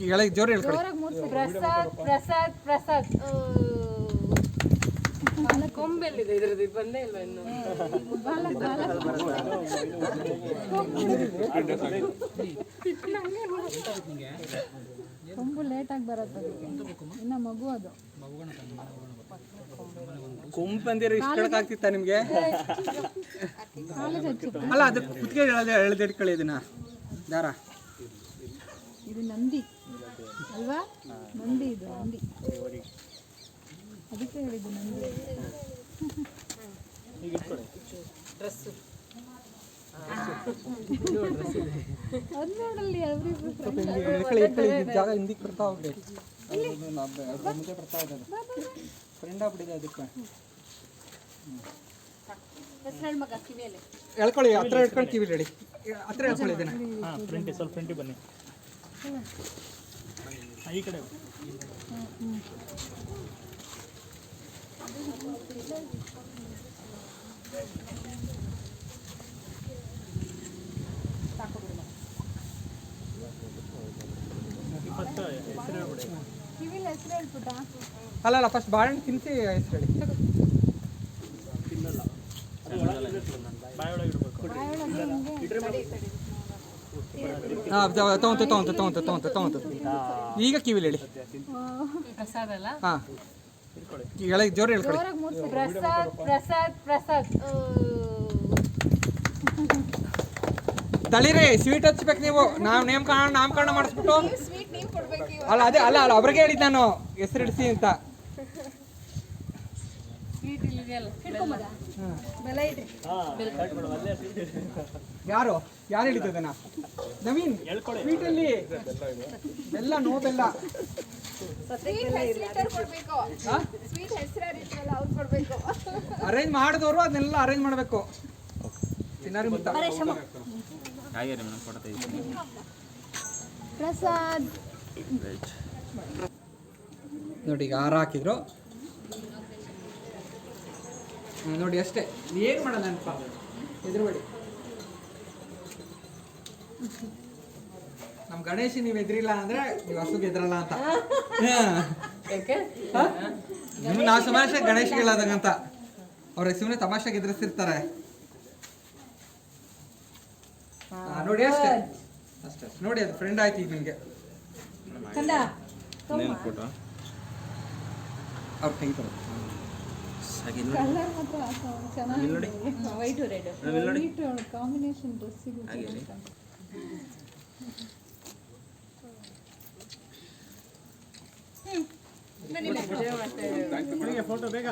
ಹೇಳಿ ಜೋರು ಜೋರಾಗಿ ಪ್ರಸಾದ್ ಪ್ರಸಾದ್ ಪ್ರಸಾದ್. ಕೊಂಬೆಲ್ಲಿದೆ ಇದ್ರದ್ದು? ಬಂದೇ ಇಲ್ಲ ಇನ್ನು? ಕೊಂಬು ಲೇಟಾಗಿ ಬರುತ್ತೆ ಅದಕ್ಕೆ. ಇನ್ನ ಮಗು ಅದು. ಕೊಂಪಂದಿರ ಇಷ್ಟಕ್ಕೆ ಆಗ್ತಿತ್ತ ನಿಮ್ಗೆ? ಅಲ್ಲ ಅದು ಕುತ್ತಿಗೆ ಎಳೆದ ಎಳೆದಿಟ್ಕೊಳ್ಳಿ ಇದನ್ನ. ದಾರ. ಇದು ನಂದಿ. ಅಲ್ವಾ? ನಂದಿ ಇದು ನಂದಿ ಅದಕ್ಕೆ ಹೇಳಿದ್ದು ನಂದಿ ಡ್ರೆಸ್ಸು ಅದು ನೋಡಲ್ಲಿ ಜಾಗ ಹಿಂದಿಗೆ ಬರ್ತಾ ಹೋಗ್ಲಿ. ಮುಂದೆ ಬರ್ತಾ ಇದ್ದಾರೆ ಫ್ರೆಂಡ್ ಆಗ್ಬಿಟ್ಟಿದೆ ಅದಕ್ಕೆ. ಎಳ್ಕೊಳ್ಳಿ ಹತ್ರ ಇಟ್ಕೊಂಡು ಕಿವಿ ಹೇಳಿ ಹತ್ರ ಎಳ್ಕೊಳ್ಳಿ ಇದನ್ನ. ಫ್ರಂಟಿ ಸ್ವಲ್ಪ ಫ್ರಂಟಿಗೆ ಬನ್ನಿ. ಈ ಕಡೆ ಹೋಗಿ. ಫಸ್ಟ್ ಹೆಸರು ಹೇಳ್ಬಿಡಿ ಕಿವಿಲಿ ಹೆಸರು ಹೇಳ್ಬಿಟ್ಟ ಅಲ್ಲ ಅಲ್ಲ ಫಸ್ಟ್ ಬಾಳೆಹಣ್ಣು ತಿನ್ನಿಸಿ ಹೆಸರು ಹೇಳಿ ಹಾಂ ತಗೊಂತ ತಗೊಂತ ತಗೊಂತ ತಗೊಂತ ತೊಗೊಂತ. ಈಗ ಕಿವಿಲಿ ಹೇಳಿ. ಪ್ರಸಾದ ಅಲ್ಲ? ಹಾಂ. ಹೇಳಿ ಜೋರು ಹೇಳ್ಕೊಳ್ಳಿ ಪ್ರಸಾದ್ ಪ್ರಸಾದ್ ಪ್ರಸಾದ್. ತಳಿರಿ ಸ್ವೀಟ್ ಹಚ್ಬೇಕು ನೀವು. ನಾವು ನೇಮಕರಣ ನಾಮಕರಣ ಮಾಡಿಸ್ಬಿಟ್ಟು. ಅಲ್ಲ ಅದೇ ಅಲ್ಲ ಅಲ್ಲ ಅವ್ರಿಗೆ ಹೇಳಿದ್ದು ನಾನು ಹೆಸರಿಡಿಸಿ ಅಂತ ಸ್ವೀಟ್ ಇಲ್ಲಿದೆಯಲ್ಲ ಬೆಲ ಇಡ್ರಿ ಹಾಂ ಕಟ್ ಮಾಡು ಅಲ್ಲೇ seat ಇದೆ. ಯಾರು? ಯಾರು ಹೇಳಿದ್ದದನ್ನ ನವೀನ್ ಸ್ವೀಟಲ್ಲಿ ಬೆಲ್ಲ ನೋ ಬೆಲ್ಲ. ಅರೇಂಜ್ ಮಾಡಿದವರು ಅದನ್ನೆಲ್ಲ ಅರೇಂಜ್ ಮಾಡಬೇಕು. ತಿನ್ನಾರಿ ಮುತ್ತ. ಪ್ರಸಾದ್ ನೋಡಿ ಈಗ ಹಾರ ಹಾಕಿದ್ರು. ನೋಡಿ ಅಷ್ಟೇ. ಏನು ಮಾಡೋಣ ನೆನಪ ಹೆದರ್ಬೇಡಿ ನಮ್ಮ ಗಣೇಶ ನೀವು ಎದ್ರಿಲ್ಲ ಅಂದ್ರೆ ನೀವು ಹಸುಗೆ ಎದ್ರಲ್ಲ ಅಂತ. ಯಾಕೆ? ನಿಮ್ಮ ನಾವು ತಮಾಷೆ ಗಣೇಶಗಳಾದಂಗಂತ ಅವ್ರ ಸುಮ್ಮನೆ ತಮಾಷೆ ಎದುರಿಸಿರ್ತಾರೆ ನೋಡಿ ಅಷ್ಟೇ. ಅಷ್ಟೇ. ನೋಡಿ ಅದು ಫ್ರೆಂಡ್ ಆಯ್ತು ಈಗ ನಿಮಗೆ. ಅವ್ರು ಅವ್ರ ತೆಗಿತಾರೆ ಕಲರ್ ಮಾತ್ರ ಚೆನ್ನಾಗಿದೆ. White red white combination photo ಬೇಗ